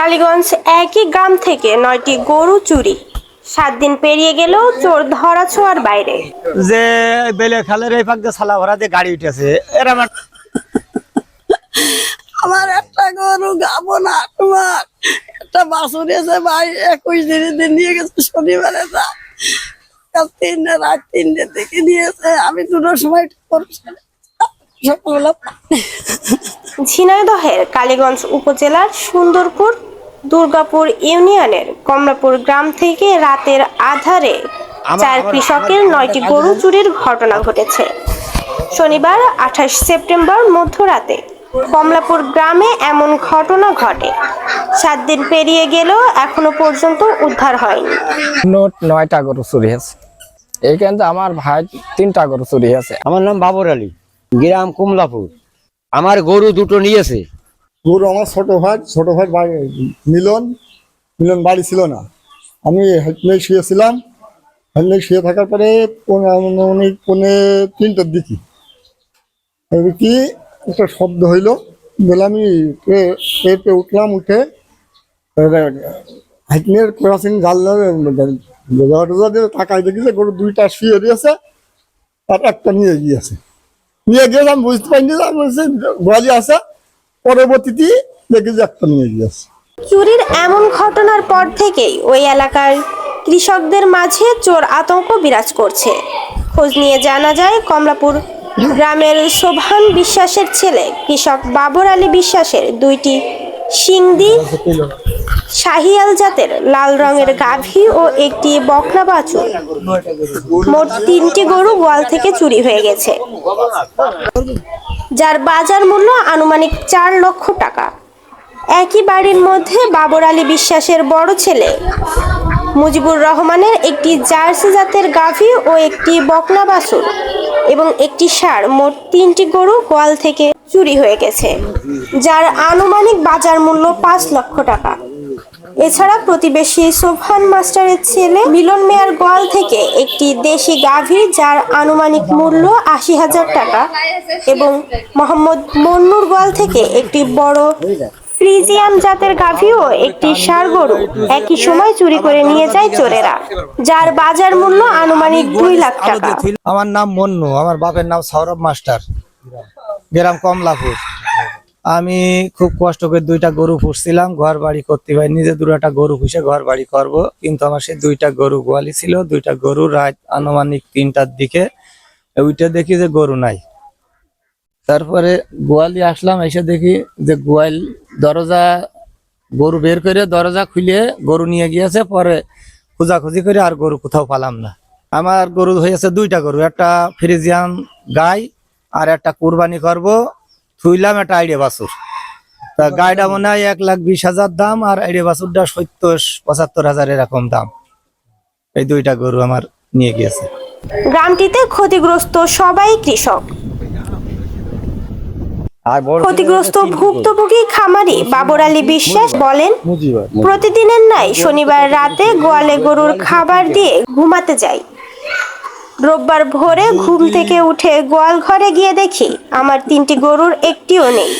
কালীগঞ্জ একই গ্রাম থেকে নয়টি গরু চুরি। সাত দিন পেরিয়ে গেলেও চোর ধরা ছোঁয়ার বাইরে। যে বেলে খালের এই পাক সালা ভরা দিয়ে গাড়ি উঠেছে এরা আমার আমার একটা গরু গাবো না তোমার একটা বাসন এসে ভাই একুশ দিনের দিন নিয়ে গেছে শনিবারে যা তিনটে রাত তিনটে থেকে নিয়েছে। আমি দুটোর সময় সকালবেলা ঝিনাইদহের কালীগঞ্জ উপজেলার সুন্দরপুর দুর্গাপুর ইউনিয়নের কমলাপুর গ্রাম থেকে রাতের আধারে চার কৃষকের নয়টি গরু চুরির ঘটনা ঘটেছে। শনিবার আঠাশ সেপ্টেম্বর মধ্যরাতে কমলাপুর গ্রামে এমন ঘটনা ঘটে। সাত দিন পেরিয়ে গেলেও এখনও পর্যন্ত উদ্ধার হয়নি। নোট নয়টা গরু চুরি হয়েছে। এইখান থেকে আমার ভাই তিনটা গরু চুরি হয়েছে। আমার নাম বাবর আলী গ্রাম কমলাপুর। আমার গরু দুটো নিয়েছে। গরু আমার ছোট ভাই ছোট ভাই মিলন মিলন বাড়ি ছিল না। আমি হেঁটে শুয়েছিলাম। হেঁটে শুয়ে থাকার পরে উনি পনে তিনটার দিকে। কি একটা শব্দ হইল। বলে আমি পেয়ে উঠলাম, উঠে হাইটনের ক্রসিং জাল দিয়ে তাকায় দেখি যে গরু দুইটা শুয়ে দিয়েছে আর একটা নিয়ে গিয়েছে। নিয়ে গিয়ে আমি বুঝতে পারিনি যে গোয়ালি আছে। পরবর্তীতে দেখে একটা নিয়ে গিয়েছে। চুরির এমন ঘটনার পর থেকেই ওই এলাকার কৃষকদের মাঝে চোর আতঙ্ক বিরাজ করছে। খোঁজ নিয়ে জানা যায়, কমলাপুর গ্রামের শোভান বিশ্বাসের ছেলে কৃষক বাবর আলী বিশ্বাসের দুইটি সিংদি শাহিয়াল জাতের লাল রঙের গাভী ও একটি বকরা বাছুর। মোট তিনটি গরু গোয়াল থেকে চুরি হয়ে গেছে। যার বাজার মূল্য আনুমানিক চার লক্ষ টাকা। একই বাড়ির মধ্যে বাবর আলী বিশ্বাসের বড় ছেলে মুজিবুর রহমানের একটি জার্সি জাতের গাভী ও একটি বকনা বাছুর এবং একটি ষাঁড় মোট তিনটি গরু গোয়াল থেকে চুরি হয়ে গেছে, যার আনুমানিক বাজার মূল্য পাঁচ লক্ষ টাকা। এছাড়া প্রতিবেশী সোফান মাস্টারের ছেলে মিলন মেয়ার গোয়াল থেকে একটি দেশি গাভী, যার আনুমানিক মূল্য আশি হাজার টাকা, এবং মোহাম্মদ মন্নুর গোয়াল থেকে একটি বড় ফ্রিজিয়াম জাতের গাভীও একটি ষাঁড় গরু একই সময় চুরি করে নিয়ে যায় চোরেরা যার বাজার মূল্য আনুমানিক দুই লাখ টাকা। আমার নাম মন্নু আমার বাপের নাম সৌরভ মাস্টার। গ্রাম কমলাপুর। আমি খুব কষ্ট করে দুইটা গরু পুষছিলাম ঘর বাড়ি করতে পারি নিজে দুটা গরু পুষে ঘর বাড়ি করব। কিন্তু আমার সেই দুইটা গরু গোয়ালি ছিল দুইটা গরু রাত আনুমানিক তিনটার দিকে। ওইটা দেখি যে গরু নাই। তারপরে গোয়ালি আসলাম, এসে দেখি যে গোয়াল দরজা, গরু বের করে দরজা খুলে গরু নিয়ে গিয়েছে, পরে খোঁজাখুঁজি করে আর গরু কোথাও পালাম না। আমার গরু হয়েছে দুইটা গরু, একটা ফ্রিজিয়ান গাই আর একটা কুরবানি করব, থুইলাম একটা আইডিয়া বাছুর। তা গাইটা মনে হয় এক লাখ বিশ হাজার দাম আর আইডিয়া বাছুরটা সত্তর পঁচাত্তর হাজার এরকম দাম। এই দুইটা গরু আমার নিয়ে গিয়েছে। গ্রামটিতে ক্ষতিগ্রস্ত সবাই কৃষক। ক্ষতিগ্রস্ত ভুক্তভোগী খামারি বাবর আলী বিশ্বাস বলেন প্রতিদিনের ন্যায় শনিবার রাতে গোয়ালে গরুর খাবার দিয়ে ঘুমাতে যাই। রোববার ভোরে ঘুম থেকে উঠে গোয়াল ঘরে গিয়ে দেখি আমার তিনটি গরুর একটিও নেই।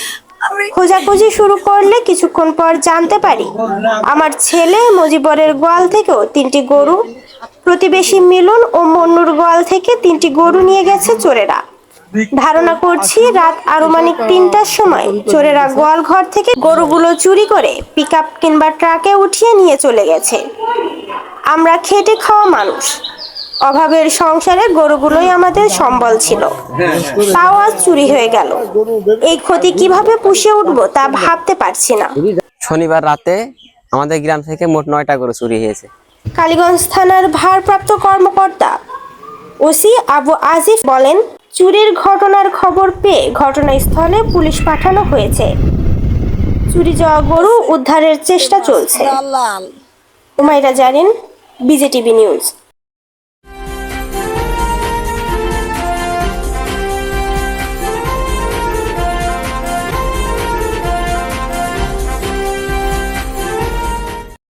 খোঁজাখুঁজি শুরু করলে কিছুক্ষণ পর জানতে পারি আমার ছেলে মজিবরের গোয়াল থেকেও তিনটি গরু প্রতিবেশী মিলন ও মন্নুর গোয়াল থেকে তিনটি গরু নিয়ে গেছে চোরেরা। ধারণা করছি রাত আনুমানিক তিনটার সময় চোরেরা গোয়াল ঘর থেকে গরুগুলো চুরি করে পিক আপ কিংবা ট্রাকে উঠিয়ে নিয়ে চলে গেছে। আমরা খেটে খাওয়া মানুষ। অভাবের সংসারে গরুগুলোই আমাদের সম্বল ছিল। তাও আজ চুরি হয়ে গেল। এই ক্ষতি কীভাবে পুষে উঠবো তা ভাবতে পারছি না। শনিবার রাতে আমাদের গ্রাম থেকে মোট নয়টা গরু চুরি হয়েছে। কালীগঞ্জ থানার ভারপ্রাপ্ত কর্মকর্তা ওসি আবু আজিফ বলেন চুরির ঘটনার খবর পেয়ে ঘটনাস্থলে পুলিশ পাঠানো হয়েছে। চুরি যাওয়া গরু উদ্ধারের চেষ্টা চলছে। উমাইরা জানেন বিজেটিভি নিউজ।